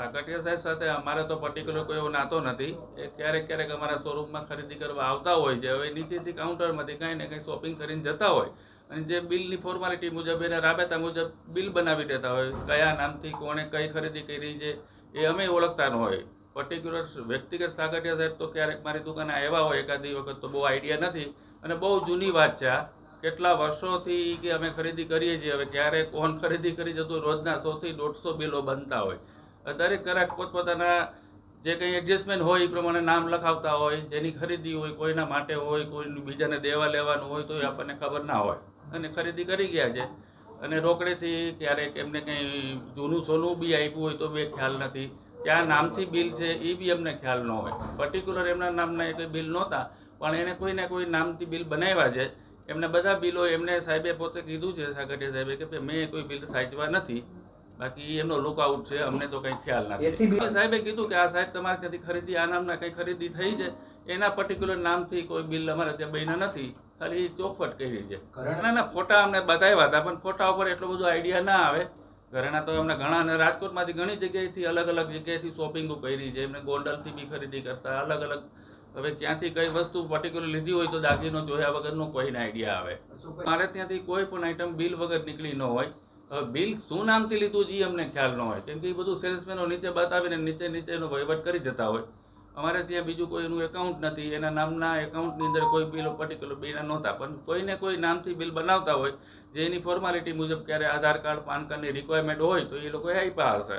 સાકટિયા સાહેબ સાથે અમારે તો પર્ટિક્યુલર કોઈ એવો નાતો નથી. એ ક્યારેક ક્યારેક અમારા શોરૂમમાં ખરીદી કરવા આવતા હોય છે. હવે નીચેથી કાઉન્ટરમાંથી કંઈ ને કંઈ શોપિંગ કરીને જતા હોય. અને જે બિલની ફોર્માલિટી મુજબ એને રાબેતા મુજબ બિલ બનાવી દેતા હોય. કયા નામથી, કોણે કઈ ખરીદી કરી છે, એ અમે ઓળખતા ન હોય. પર્ટિક્યુલર વ્યક્તિગત સાગઠિયા સાહેબ તો ક્યારેક મારી દુકાને આવ્યા હોય એકાદી વખત તો બહુ આઈડિયા નથી. અને બહુ જૂની વાત છે આ. કેટલા વર્ષોથી કે અમે ખરીદી કરીએ છીએ. હવે ક્યારેક કોણ ખરીદી કરી જતું? રોજના સોથી દોઢસો બિલો બનતા હોય. દરેક ગ્રાહક પોતપોતાના જે કંઈ એડજસ્ટમેન્ટ હોય, એ પ્રમાણે નામ લખાવતા હોય, જેની ખરીદી હોય, કોઈના માટે હોય કોઈ બીજાને દેવા લેવાનું હોય, તો એ આપણને ખબર ના હોય. અને ખરીદી કરી ગયા છે. અને રોકડેથી ક્યારેક એમને કંઈ જૂનું સોનું બી આપ્યું હોય, તો બી ખ્યાલ નથી. ત્યાં નામથી બિલ છે એ બી અમને ખ્યાલ ન હોય. પર્ટિક્યુલર એમના નામના એ કંઈ બિલ નહોતા, પણ એને કોઈને કોઈ નામથી બિલ બનાવ્યા છે. એમને બધા બિલો એમને સાહેબે પોતે કીધું છે સાગઠિયા સાહેબે, કે મેં કોઈ બિલ સાચવા નથી. બાકી એમનો લુકઆઉટ છે અમને તો કંઈ ખ્યાલ નથી. સાહેબે કીધું કે આ સાહેબ તમારે ત્યાંથી ખરીદી આ નામના કંઈ ખરીદી થઈ છે. એના પર્ટિક્યુલર નામથી કોઈ બિલ અમારે ત્યાં બન્યા નથી. ખાલી ચોખવટ કરી છે. ઘરેણા- ના ના ફોટા અમને બતાવ્યા હતા પણ ફોટા ઉપર એટલો બધો આઈડિયા ના આવે. ઘરેણા તો અમને ઘણા અને રાજકોટમાંથી ઘણી જગ્યાએથી અલગ અલગ જગ્યાએથી શોપિંગો કરી છે. એમને ગોંડલથી બી ખરીદી કરતા અલગ અલગ. હવે ક્યાંથી કઈ વસ્તુ પર્ટિક્યુલર લીધી હોય તો દાગીનો જોયા વગરનો કોઈને આઈડિયા આવે. મારે ત્યાંથી કોઈ પણ આઈટમ બિલ વગર નીકળી ન હોય. બિલ શું નામથી લીધું છે એ અમને ખ્યાલ ન હોય. કેમ કે એ બધું સેલ્સમેનો નીચે બતાવીને નીચે નીચે એનો વહીવટ કરી જતા હોય. અમારે ત્યાં બીજું કોઈ એનું એકાઉન્ટ નથી. એના નામના એકાઉન્ટની અંદર કોઈ બિલ પર્ટિક્યુલર બિલ નહોતા. પણ કોઈને કોઈ નામથી બિલ બનાવતા હોય, જે એની ફોર્માલિટી મુજબ ક્યારે આધાર કાર્ડ, પાન કાર્ડની રિક્વાયરમેન્ટ હોય, તો એ લોકોએ આપ્યા હશે.